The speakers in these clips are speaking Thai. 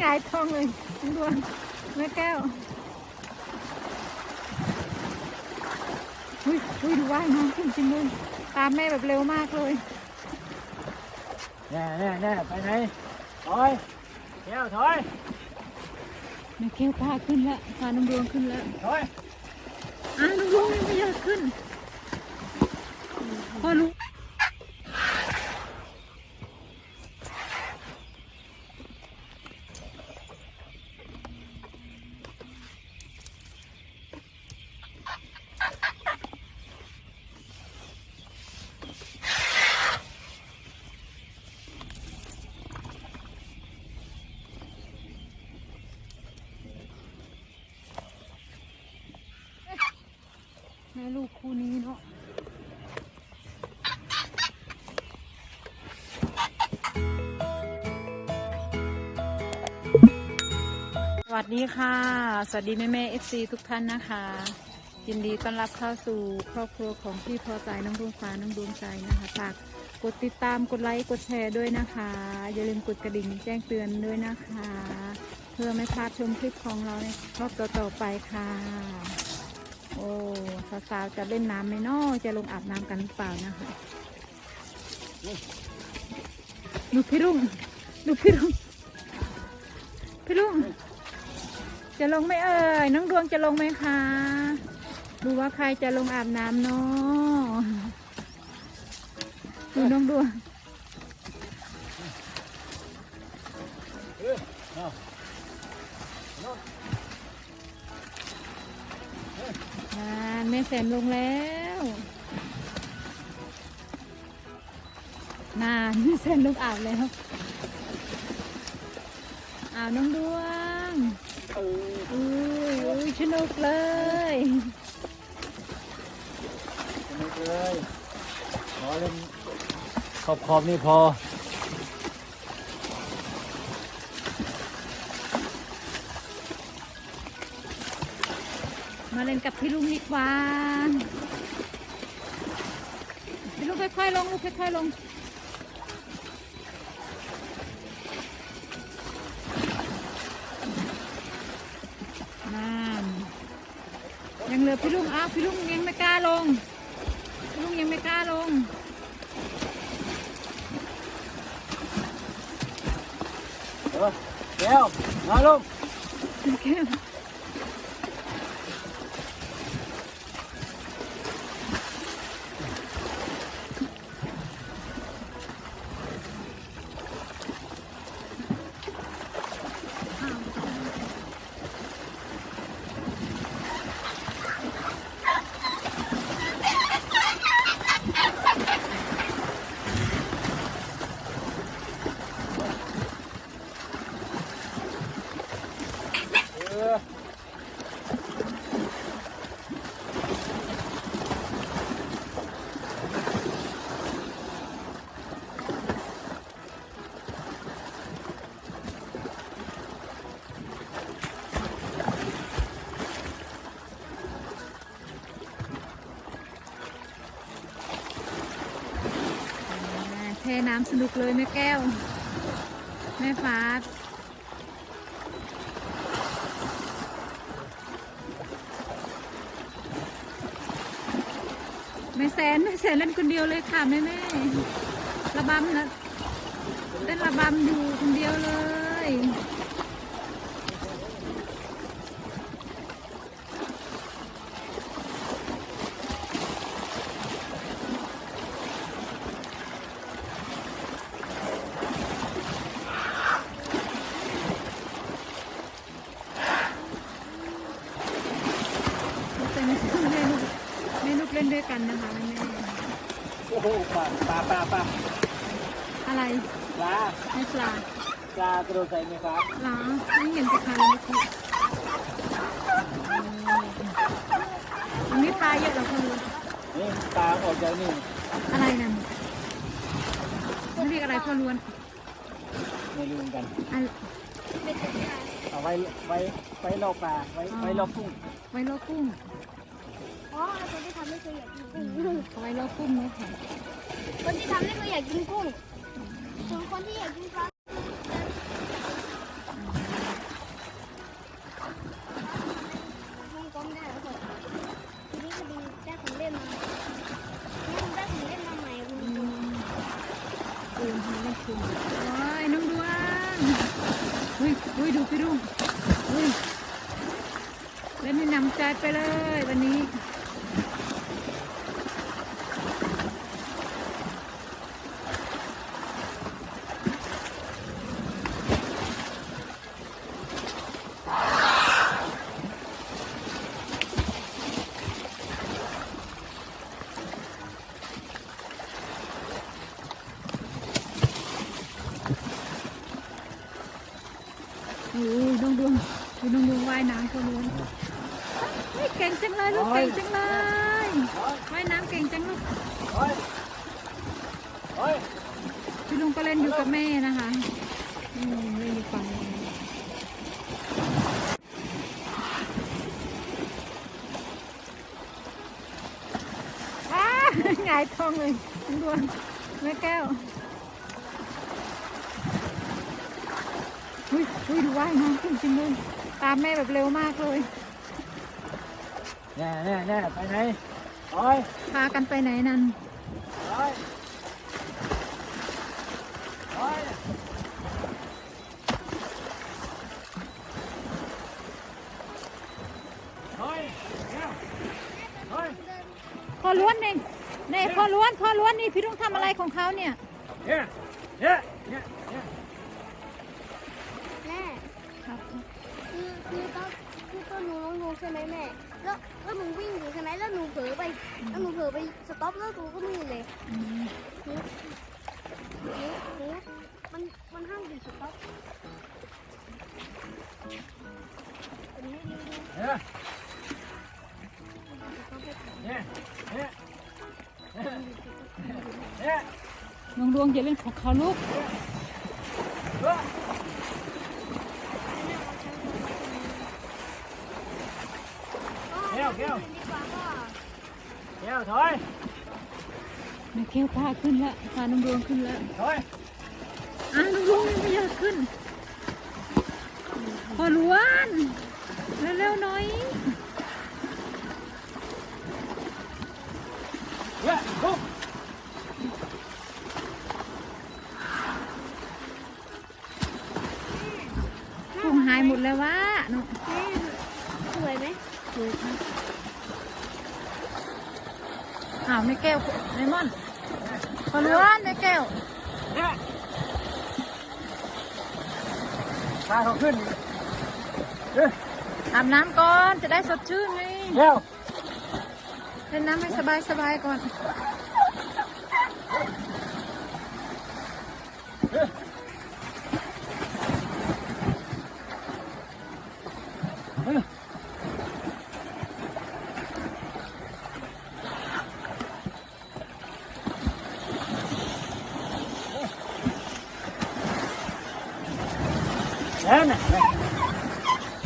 หงายท้องเลยน้องดวงแม่แก้วอุ้ยอุ้ยดูว่ายน้ำขึ้นจริงเลยตามแม่แบบเร็วมากเลยแน่แน่แน่ไปไหนถอยแก้วถอยแม่แก้วพาขึ้นแล้วพาน้องดวงขึ้นแล้วถอยอะน้องดวงยังไม่อยากขึ้นพอรู้ วัสดีค่ะ สวัสดีแม่แม่เอฟซีทุกท่านนะคะ ยินดีต้อนรับเข้าสู่ครอบครัวของพี่พอใจน้องดวงฟ้าน้องดวงใจนะคะฝากกดติดตามกดไลค์กดแชร์ด้วยนะคะ อย่าลืมกดกระดิ่งแจ้งเตือนด้วยนะคะ เพื่อไม่พลาดชมคลิปของเราในรอบต่อๆไปค่ะ โอ้สาวๆจะเล่นน้ำไหมเนาะจะลงอาบน้ำกันหรือเปล่านะคะดูพี่รุ่งดูพี่รุ่งพี่รุ่ง จะลงไหมเอ่ยน้องดวงจะลงไหมคะ ดูว่าใครจะลงอาบน้ำเนาะดูน้องดวงเออเอาน่าแม่แสนลงแล้ว นานแม่แสนลงอาบแล้วอาวน้องดวง อออุ้ยอุ้ยสนุกเลยสนุกเลยขอเล่นขอบขอบนี่พอมาเล่นกับพี่ลุงดีกว่าพี่ลุงค่อยๆลงลูกค่อยๆลงนั่นยัง เหลือพี่ลุงอ้าวพี่ลุงยังไม่กล้าลงพี่ลุงยังไม่กล้าลงเออแก้วมาลง น้ำสนุกเลยแม่แก้ว แม่ฟ้าแม่แสนแม่แสนเล่นคนเดียวเลยค่ะแม่แม่ระบำนะเล่นระบำอยู่คนเดียวเลย เป็นแม่ลูกแม่ลูก เล่นด้วยกันนะคะแม่แม่โอ้โหปลาปลาปลาปลาอะไรปลาแม่ปลาปลากระโดดใส่ไหมครับหรอไม่เห็นจะทานเลยคุณอันนี้ปลาเยอะเหรอคุณลุงนี่ปลาออกจากนี่อะไรนั่นเขาเรียกอะไรพ่อล้วนไม่รู้เหมือนกันอันเอาไว้ไว้ไว้รอปลาไว้ไว้รอกุ้งไว้ล่อกุ้ง อ๋อคนที่ทำไม่ เคยอยากกินกุ้งไว้ล่อกุ้งนะคะ คนที่ทำไม่เคยอยากกินกุ้งส่วนคนที่อยากกินปลา อ่ โอ้ยน้องดวงอุ้ยอุ้ยดูพี่ดูอุ้ยเล่นให้นำใจไปเลยวันนี้ โอ้ยน้องดวงดูน้องดวงว่ายน้ำคนล้วนเฮ้ยเก่ง จังเลยลูกเก่งจังเลยว่ายน้ำเก่งจังลูกเฮ้ยเฮ้ยพี่ลุงก็เล่นอยู่กับแม่นะคะอืมเล่นอยู่ฝั่งนี้อ้าหงายท้องเลยน้องดวงแม่แก้วอุ้ยอุ้ยดูว่ายน้ำเก่งจริงเลยตามแม่แบบเร็วมากเลย แน่แน่แน่ไปไหนถอยพากันไปไหนนั่นถอยถอยถอยแก้วถอยพอล้วนเองเนี่ยพอล้วนพอล้วนนี่พี่ลุงทำอะไรของเขาเนี่ยเนี่ยเนี่ยเนี่ยเนี่ย งลงใช่ไหมแม่ แล้วแล้วหนูวิ่งอยู่ใช่ไหมแล้วหนูเผลอไปแล้วหนูเผลอไปสต็อปแล้วหนูก็มือเลยหนูหนูหนูมันมันห้ามอยู่สต็อปอันนี้ดูดูเนี่ยเนี่ยเนี่ยเนี่ยน้องดวงอย่าเล่นของเขาลูก เฮ้ยแก้วแก้วดีกว่าก็แก้วถอยแม่แก้วพาขึ้นแล้วพาน้องดวงขึ้นแล้วถอยอะน้องดวงยังไม่อยากขึ้นพอล้วนเร็วๆหน่อยเฮ้ยปุ๊บพุงหายหมดแล้ววะน้องแม่สวยไหม ดูค่ะอ้าวแม่แก้วเลมอนพอล้วนแม่แก้วเนี่ยพาเขาขึ้นเฮ้ยอาบน้ำก่อนจะได้สดชื่นไงแก้วเล่นน้ำให้สบายสบายๆก่อนเฮ้ยเฮ้ย แล้วน่ะ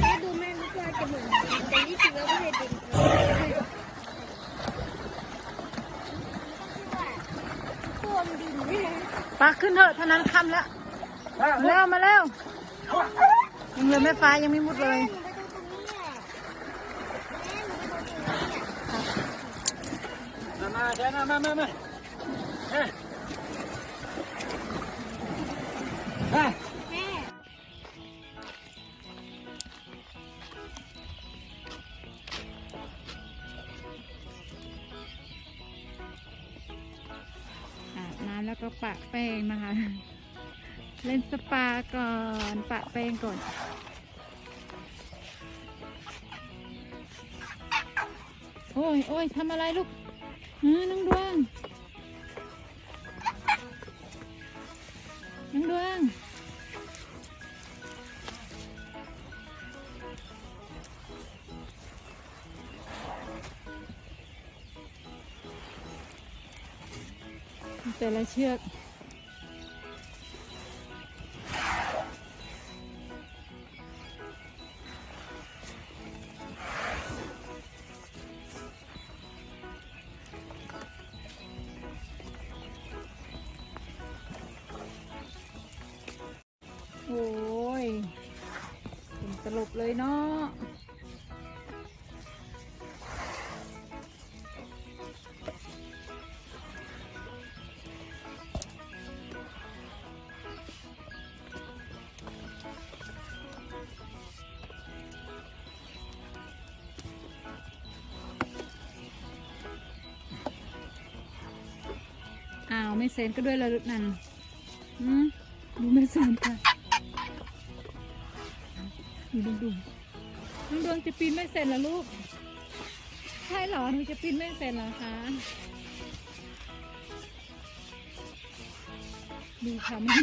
แม่ดูแม่นึกว่าจะเหมือนแต่นี่คือว่าไม่ได้เป็นท่วมดินเนี่ย ปาขึ้ นเถอะเท่านั้นค่ำแล้วมามาแล้วมาแล้วยังเหลือแม่ฟ้ายังไม่มุดเลยหนูไปดูตรงนี้อะแม่หนูไปดูตรงนี้อะมามาเดี๋ยวนะมามามาเฮ้ยเฮ้ยแม่อา ปะแป้งนะคะ เล่นสปาก่อนปะแป้งก่อนโอ้ยโอ้ยทำอะไรลูกฮือน้องดวง น้องดวง ละเชือก โอ้ยเป็นตลบเลยเนาะ ไม่เซนก็ด้วยละลูกนั่นอืมดูไม่เซนค่ะดูดูดูน้องดวงจะปีนไม่เสร็จเหรอลูก ใช่เหรอหนูจะปีนไม่เสร็จเหรอคะดูค่ะแม่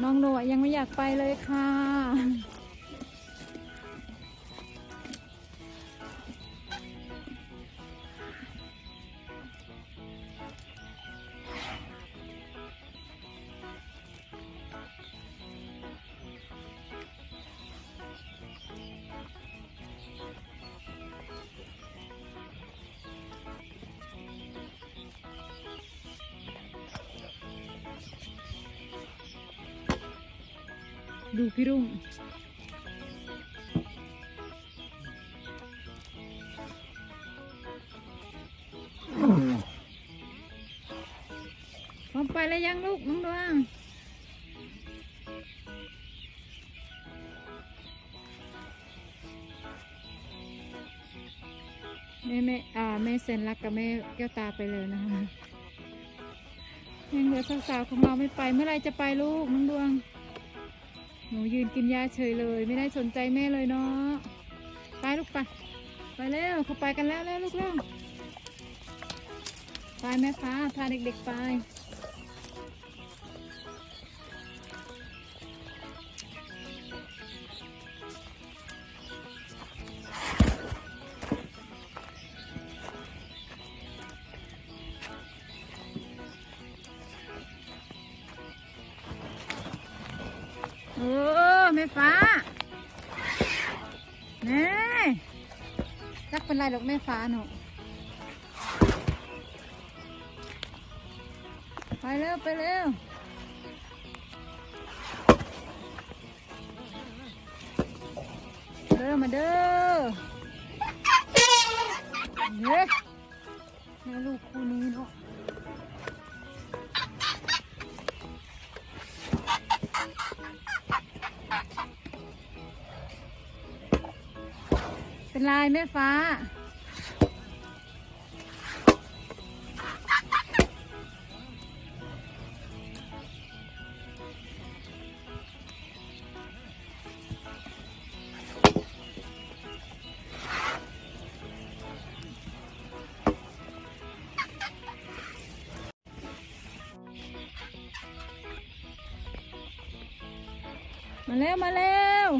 น้องโนยังไม่อยากไปเลยค่ะ ดูพี่รุ่งพร้อมไปแล้วยังลูกน้องดวงแม่แม่อ่าแม่เซ็นรักกับแม่แก้วตาไปเลยนะคะยังเหลือสาวๆของเราไม่ไปเมื่อไรจะไปลูกน้องดวง หนูยืนกินยาเฉยเลย ไม่ได้สนใจแม่เลยเนาะไปลูกไปไปเร็วเขาไปกันแล้วแล้วลูกเร็วไปแม่ฟ้าพาเด็กๆไป หรอกแม่ฟ้าหนูไปเร็ว ไปเร็วเด้อมาเด้อเฮ้ยแม่ลูกคู่นี้เนาะเป็นลายแม่ฟ้า มาเร็วมาเร็ว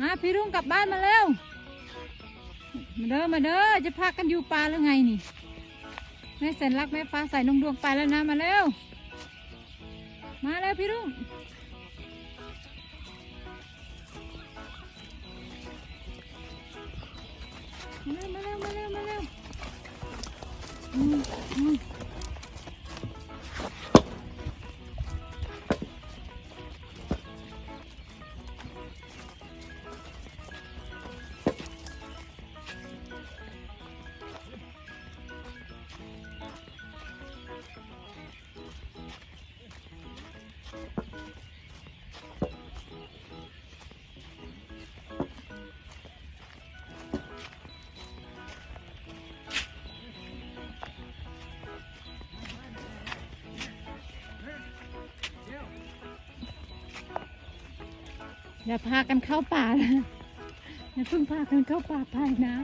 มาพี่รุ่งกลับบ้านมาเร็วมาเด้อมาเด้อจะพากันอยู่ป่าหรือไงนี่แม่แสนรักแม่ฟ้าใส่นงดวงไปแล้วนะมาเร็วมาเร็วพี่รุ่งมาเร็วมาเร็วมาเร็วมาเร็ว อย่าพากันเข้าป่านะอย่าเพิ่งพากันเข้าป่าไปนะ